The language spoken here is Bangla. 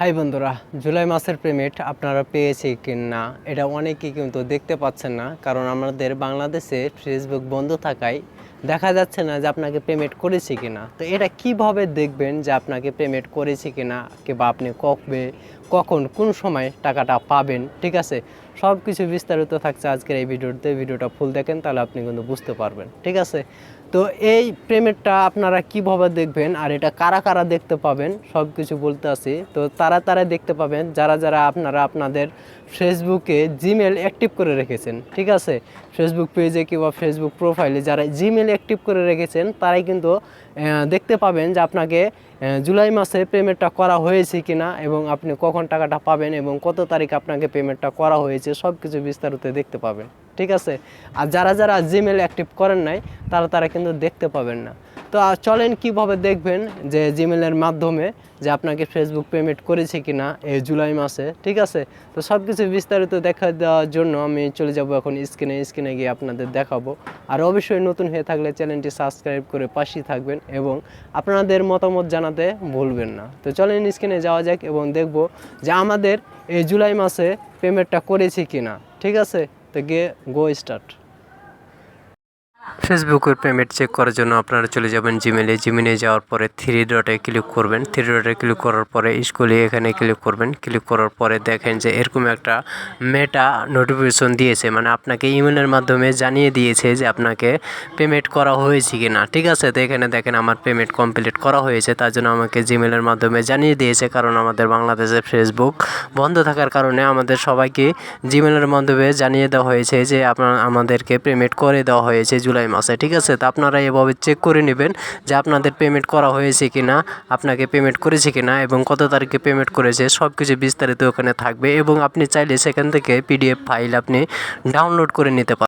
হাই বন্ধুরা, জুলাই মাসের পেমেন্ট আপনারা পেয়েছে কি না এটা অনেকেই কিন্তু দেখতে পাচ্ছেন না, কারণ আমাদের বাংলাদেশে ফেসবুক বন্ধ থাকায় দেখা যাচ্ছে না যে আপনাকে পেমেন্ট করেছে কি না তো এটা কীভাবে দেখবেন যে আপনাকে পেমেন্ট করেছে কি না কিংবা আপনি কবে, কখন, কোন সময় টাকাটা পাবেন, ঠিক আছে? সব কিছু বিস্তারিত থাকছে আজকের এই ভিডিওতে। ভিডিওটা ফুল দেখেন, তাহলে আপনি কিন্তু বুঝতে পারবেন, ঠিক আছে? তো এই প্রেমেরটা আপনারা কীভাবে দেখবেন আর এটা কারা কারা দেখতে পাবেন সব কিছু বলতে আছি। তো তারা তারা দেখতে পাবেন, যারা যারা আপনারা আপনাদের ফেসবুকে জিমেল অ্যাক্টিভ করে রেখেছেন, ঠিক আছে? ফেসবুক পেজে কিংবা ফেসবুক প্রোফাইলে যারা জিমেল অ্যাক্টিভ করে রেখেছেন, তারাই কিন্তু দেখতে পাবেন যে আপনাকে জুলাই মাসে পেমেন্টটা করা হয়েছে কিনা এবং আপনি কখন টাকাটা পাবেন এবং কত তারিখ আপনাকে পেমেন্টটা করা হয়েছে সব কিছু বিস্তারিত দেখতে পাবেন। ঠিক আছে? আর যারা যারা জিমেল অ্যাক্টিভ করেন নাই, তারা তারা কিন্তু দেখতে পাবেন না। তো চলেন কীভাবে দেখবেন যে জিমেলের মাধ্যমে যে আপনাকে ফেসবুক পেমেন্ট করেছে কিনা এই জুলাই মাসে, ঠিক আছে? তো সব কিছু বিস্তারিত দেখা দেওয়ার জন্য আমি চলে যাব এখন স্ক্রিনে স্ক্রিনে গিয়ে আপনাদের দেখাবো। আর অবশ্যই নতুন হয়ে থাকলে চ্যানেলটি সাবস্ক্রাইব করে পাশেই থাকবেন এবং আপনাদের মতামত জানাতে ভুলবেন না। তো, চলেন স্ক্রিনে যাওয়া যাক এবং দেখব যে আমাদের এই জুলাই মাসে পেমেন্টটা করেছি কিনা, ঠিক আছে? গিয়ে গো স্টার্ট ফেসবুকের পেমেন্ট চেক করার জন্য আপনারা চলে যাবেন জিমেলে জিমেলে যাওয়ার পরে থ্রি ডটে ক্লিক করবেন। থ্রি ডটে ক্লিক করার পরে স্কুলে এখানে ক্লিক করবেন। ক্লিক করার পরে দেখেন যে এরকম একটা মেটা নোটিফিকেশন দিয়েছে। মানে আপনাকে ইমেলের মাধ্যমে জানিয়ে দিয়েছে যে আপনাকে পেমেন্ট করা হয়েছে কি না ঠিক আছে? তো এখানে দেখেন আমার পেমেন্ট কমপ্লিট করা হয়েছে। তার জন্য আমাকে জিমেলের মাধ্যমে জানিয়ে দিয়েছে। কারণ আমাদের বাংলাদেশের ফেসবুক বন্ধ থাকার কারণে আমাদের সবাইকে জিমেলের মাধ্যমে জানিয়ে দেওয়া হয়েছে যে আপনার, আমাদেরকে পেমেন্ট করে দেওয়া হয়েছে জুলাই মাসে। ঠিক আছে? তো আপনারা এভাবে চেক করে নেবেন যে আপনাদের পেমেন্ট করা হয়েছে কি না আপনাকে পেমেন্ট করেছে কি না এবং কত তারিখে পেমেন্ট করেছে সব কিছু বিস্তারিত ওখানে থাকবে এবং আপনি চাইলে সেখান থেকে পিডিএফ ফাইল আপনি ডাউনলোড করে নিতে পারেন